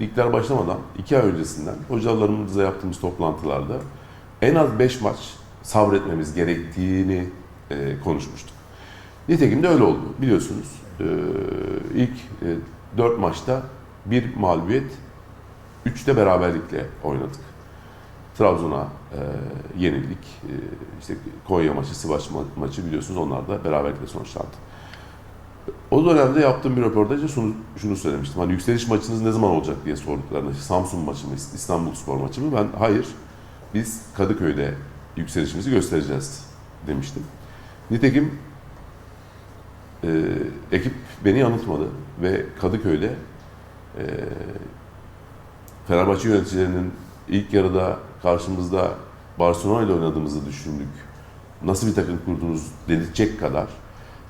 ligler başlamadan iki ay öncesinden hocalarımızla yaptığımız toplantılarda en az 5 maç sabretmemiz gerektiğini e, konuşmuştuk. Nitekim de öyle oldu biliyorsunuz. E, ilk 4 maçta bir mağlubiyet, 3'te beraberlikle oynadık. Trabzon'a e, yenildik. E, işte Konya maçı, Sivas ma- maçı biliyorsunuz onlar da beraberlikle sonuçlandı. O dönemde yaptığım bir röportajda şunu, şunu söylemiştim. Hani yükseliş maçınız ne zaman olacak diye sorduklarında işte Samsun maçı mı, İstanbul Spor maçı mı? Ben hayır, biz Kadıköy'de yükselişimizi göstereceğiz demiştim. Nitekim e, ekip beni yanıltmadı ve Kadıköy'de e, Fenerbahçe yöneticilerinin ilk yarıda karşımızda Barcelona ile oynadığımızı düşündük. Nasıl bir takım kurdunuz dedirtecek kadar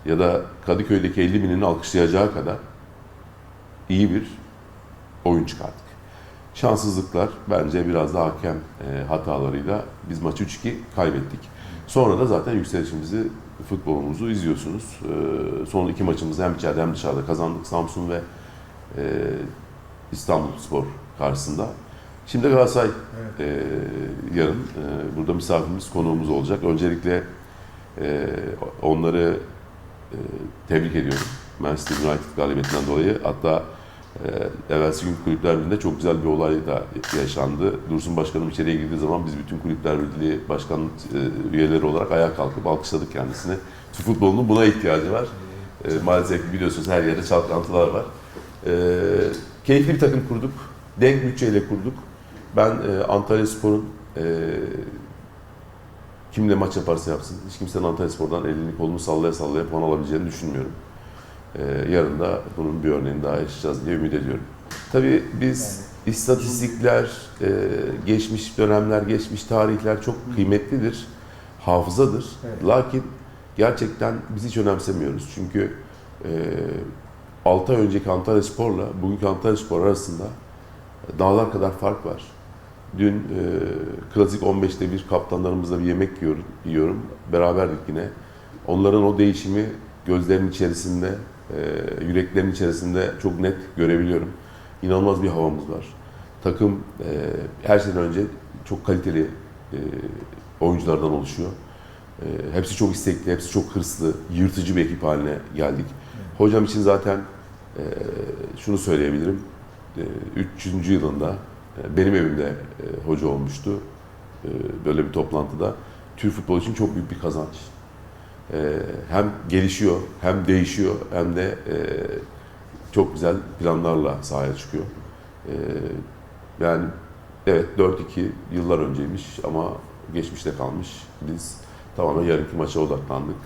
ya da Kadıköy'deki 50 binin alkışlayacağı kadar iyi bir oyun çıkarttık. Şanssızlıklar bence biraz da hakem e, hatalarıyla biz maçı 3-2 kaybettik. Sonra da zaten yükselişimizi, futbolumuzu izliyorsunuz. E, son iki maçımızı hem içeride hem dışarıda kazandık. Samsun ve e, İstanbul Spor karşısında. Şimdi Galatasaray Evet. e, yarın e, burada misafirimiz, konuğumuz olacak. Öncelikle e, onları e, tebrik ediyorum. Manchester United galibiyetinden dolayı. Hatta e, evvelsi gün Kulüpler Birliği'nde çok güzel bir olay da yaşandı. Dursun Başkanım içeriye girdiği zaman biz bütün Kulüpler Birliği Başkan e, üyeleri olarak ayağa kalkıp alkışladık kendisini. Türk futbolunun buna ihtiyacı var. E, maalesef biliyorsunuz her yerde çalkantılar var. E, keyifli bir takım kurduk. Denk bütçeyle kurduk. Ben Antalya Spor'un kimle maç yaparsa yapsın, hiç kimsenin Antalya Spor'dan elini kolunu sallaya sallaya puan alabileceğini düşünmüyorum. E, yarın da bunun bir örneğini daha yaşayacağız diye ümit ediyorum. Tabii biz istatistikler, e, geçmiş dönemler, geçmiş tarihler çok kıymetlidir, hafızadır. Evet. Lakin gerçekten biz hiç önemsemiyoruz. Çünkü e, 6 ay önceki Antalya Spor'la bugünkü Antalya Spor arasında dağlar kadar fark var. Dün e, klasik 15'te bir kaptanlarımızla bir yemek yiyorum, yiyorum. Beraberdik yine. Onların o değişimi gözlerinin içerisinde, e, yüreklerinin içerisinde çok net görebiliyorum. İnanılmaz bir havamız var. Takım e, her şeyden önce çok kaliteli e, oyunculardan oluşuyor. E, hepsi çok istekli, hepsi çok hırslı, yırtıcı bir ekip haline geldik. Hocam için zaten e, şunu söyleyebilirim. E, 300. yılında benim evimde e, hoca olmuştu. E, böyle bir toplantıda. Türk futbolu için çok büyük bir kazanç. E, hem gelişiyor, hem değişiyor, hem de e, çok güzel planlarla sahaya çıkıyor. E, yani evet 4-2 yıllar önceymiş ama geçmişte kalmış. Biz tamamen yarınki maça odaklandık.